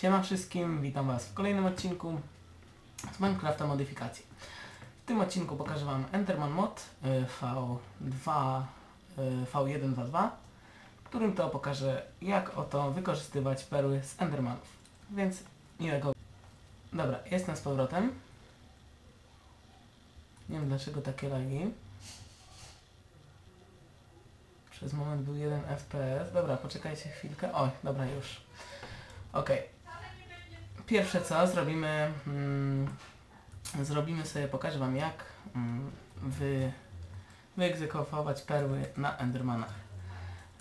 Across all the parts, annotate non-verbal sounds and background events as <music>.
Siema wszystkim, witam Was w kolejnym odcinku z Minecrafta modyfikacji. W tym odcinku pokażę Wam Enderman Mod y, V2, y, V122, w którym to pokażę jak oto wykorzystywać perły z Endermanów. Więc miłego... Dobra, jestem z powrotem. Nie wiem dlaczego takie lagi. Przez moment był 1 FPS. Dobra, poczekajcie chwilkę. Oj, dobra już. Okej. Pierwsze co zrobimy, mm, zrobimy sobie, pokażę Wam jak mm, wy, wyegzekwować perły na Endermanach.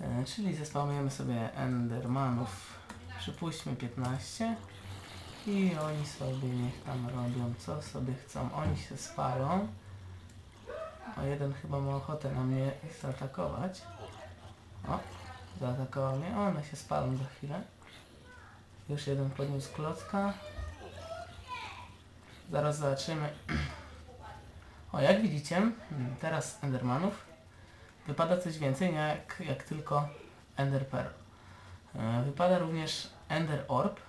E, czyli zespałujemy sobie Endermanów, przypuśćmy 15 i oni sobie niech tam robią co sobie chcą. Oni się spalą. O, jeden chyba ma ochotę na mnie zaatakować. O, zaatakował mnie. One się spalą za chwilę. Już jeden podniósł klocka. Zaraz zobaczymy. <clears throat> O, jak widzicie, mm, teraz Endermanów wypada coś więcej jak, jak tylko Ender Pearl. E, Wypada również Ender Orb,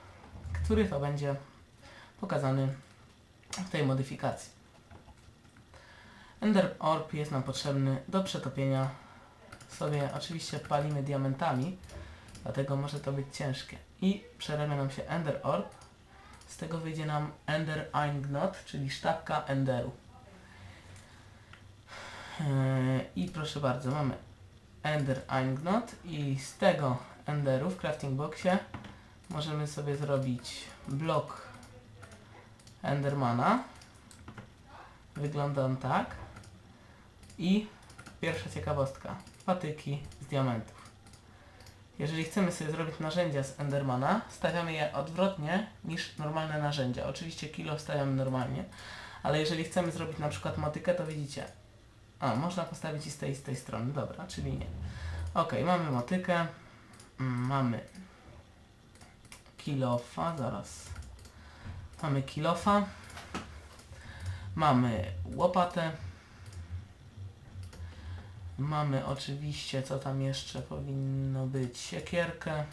który to będzie pokazany w tej modyfikacji. Ender Orb jest nam potrzebny do przetopienia sobie, oczywiście palimy diamentami, dlatego może to być ciężkie. I przerabia nam się Ender Orb, z tego wyjdzie nam Ender Eingnot, czyli sztabka Enderu. Yy, I proszę bardzo, mamy Ender Eingnot i z tego Enderu w crafting boxie możemy sobie zrobić blok Endermana. Wygląda on tak. I pierwsza ciekawostka. Patyki z diamentów. Jeżeli chcemy sobie zrobić narzędzia z Endermana, stawiamy je odwrotnie niż normalne narzędzia. Oczywiście kilo stawiamy normalnie, ale jeżeli chcemy zrobić na przykład motykę, to widzicie. A, można postawić i z tej, z tej strony, dobra, czyli nie. Ok, mamy motykę, mm, mamy kilofa, zaraz. Mamy kilofa, mamy łopatę, Mamy oczywiście, co tam jeszcze powinno być, siekierkę.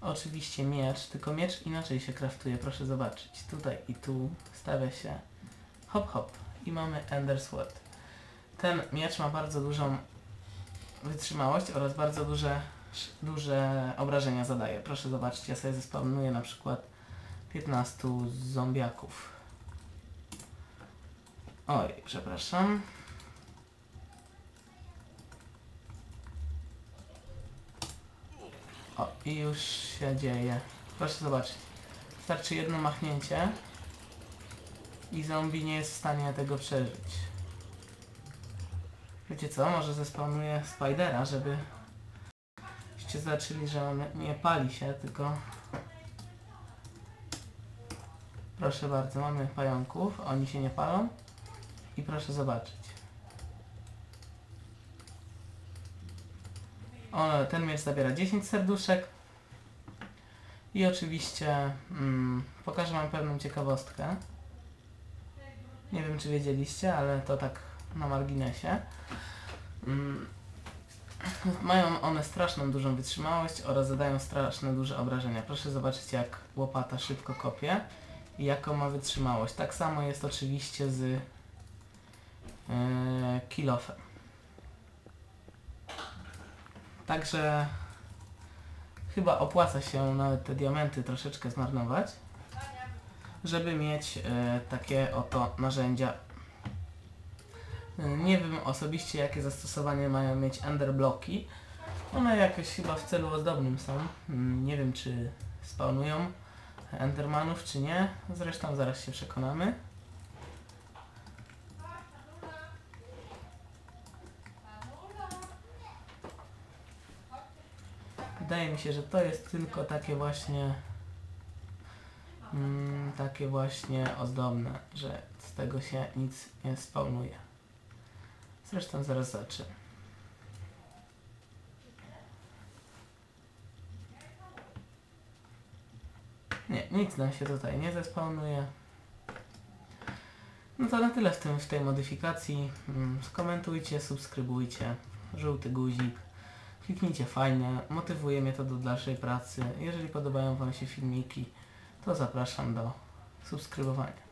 Oczywiście miecz, tylko miecz inaczej się kraftuje, proszę zobaczyć. Tutaj i tu stawia się hop hop i mamy Ender Sword. Ten miecz ma bardzo dużą wytrzymałość oraz bardzo duże, duże obrażenia zadaje. Proszę zobaczyć, ja sobie zespawnuję na przykład 15 zombiaków. Oj, przepraszam. O, i już się dzieje. Proszę zobaczyć. Wystarczy jedno machnięcie i zombie nie jest w stanie tego przeżyć. Wiecie co? Może zespanuję Spidera, żeby żeście zobaczyli, że on nie pali się, tylko proszę bardzo, mamy pająków, oni się nie palą i proszę zobaczyć. Ten miecz zabiera 10 serduszek. I oczywiście mm, pokażę Wam pewną ciekawostkę. Nie wiem czy wiedzieliście, ale to tak na marginesie. Mm, mają one straszną dużą wytrzymałość oraz zadają straszne duże obrażenia. Proszę zobaczyć jak łopata szybko kopie i jaką ma wytrzymałość. Tak samo jest oczywiście z yy, kilofem. Także chyba opłaca się nawet te diamenty troszeczkę zmarnować, żeby mieć e, takie oto narzędzia. E, nie wiem osobiście jakie zastosowanie mają mieć enderbloki. One jakoś chyba w celu ozdobnym są. Mm, nie wiem czy spawnują endermanów czy nie. Zresztą zaraz się przekonamy. Wydaje mi się, że to jest tylko takie właśnie mm, takie właśnie ozdobne, że z tego się nic nie spełnuje. Zresztą zaraz zacznę. Nie, nic nam się tutaj nie zespełnuje. No to na tyle w, tym, w tej modyfikacji. Mm, skomentujcie, subskrybujcie. Żółty guzik Kliknijcie fajnie, motywuje mnie to do dalszej pracy. Jeżeli podobają Wam się filmiki, to zapraszam do subskrybowania.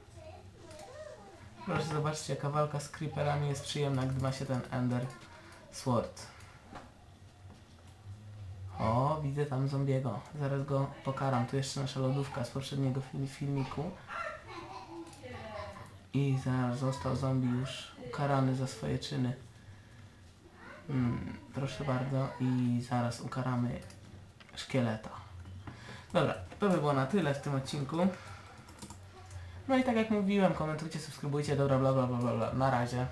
Proszę zobaczcie, jaka z creeperami jest przyjemna, gdy ma się ten Ender Sword. O, widzę tam zombiego. Zaraz go pokaram. Tu jeszcze nasza lodówka z poprzedniego fil- filmiku. I zaraz został zombie już ukarany za swoje czyny. Mm, proszę bardzo. I zaraz ukaramy szkieleta. Dobra, to by było na tyle w tym odcinku. No i tak jak mówiłem, komentujcie, subskrybujcie, dobra, bla bla bla bla. Na razie.